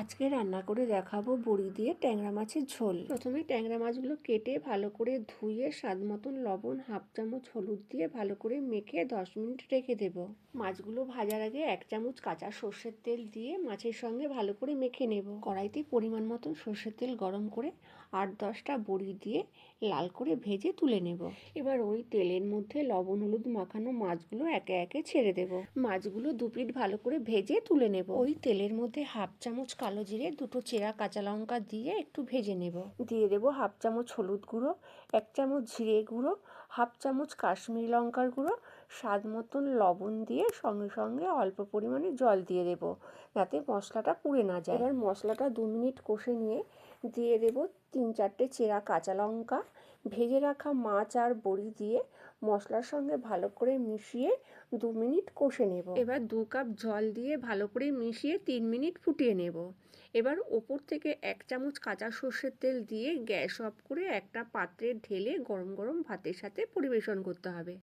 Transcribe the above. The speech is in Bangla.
আজকে রান্না করে দেখাবো বড়ি দিয়ে ট্যাংরা মাছের ঝোল। প্রথমে ট্যাংরা মাছগুলো কেটে ভালো করে ধুয়ে স্বাদ মতন লবণ হাফ চামচ হলুদ দিয়ে ভালো করে মেখে দশ মিনিট রেখে দেব। মাছগুলো ভাজার আগে এক চামচ কাঁচা সর্ষের তেল দিয়ে মাছের সঙ্গে ভালো করে মেখে নেব। কড়াইতে পরিমাণ মতন সর্ষের তেল গরম করে আট দশটা বড়ি দিয়ে লাল করে ভেজে তুলে নেব। এবার ওই তেলের মধ্যে লবণ হলুদ মাখানো মাছগুলো একে একে ছেড়ে দেব। মাছগুলো দু পিঠ ভালো করে ভেজে তুলে নেব। ওই তেলের মধ্যে হাফ চামচ কালো জিরে, দুটো চেরা কাঁচা লঙ্কা দিয়ে একটু ভেজে নেব। দিয়ে দেব হাফ চামচ হলুদ গুঁড়ো, এক চামচ জিরে গুঁড়ো, হাফ চামচ কাশ্মীরি লঙ্কার গুঁড়ো, স্বাদ মতন লবণ দিয়ে সঙ্গে সঙ্গে অল্প পরিমাণে জল দিয়ে দেব, যাতে মশলাটা পুড়ে না যায়। এবার মশলাটা দু মিনিট কষে নিয়ে দিয়ে দেব তিন চারটে চেরা কাঁচা লঙ্কা। ভেজে রাখা মাছ আর বড়ি দিয়ে মশলার সঙ্গে ভালো করে মিশিয়ে দু মিনিট কষে নেব। এবার দু কাপ জল দিয়ে ভালো করে মিশিয়ে তিন মিনিট ফুটিয়ে নেব। এবার ওপর থেকে এক চামচ কাঁচা সর্ষের তেল দিয়ে গ্যাস অফ করে একটা পাত্রে ঢেলে গরম গরম ভাতের সাথে পরিবেশন করতে হবে।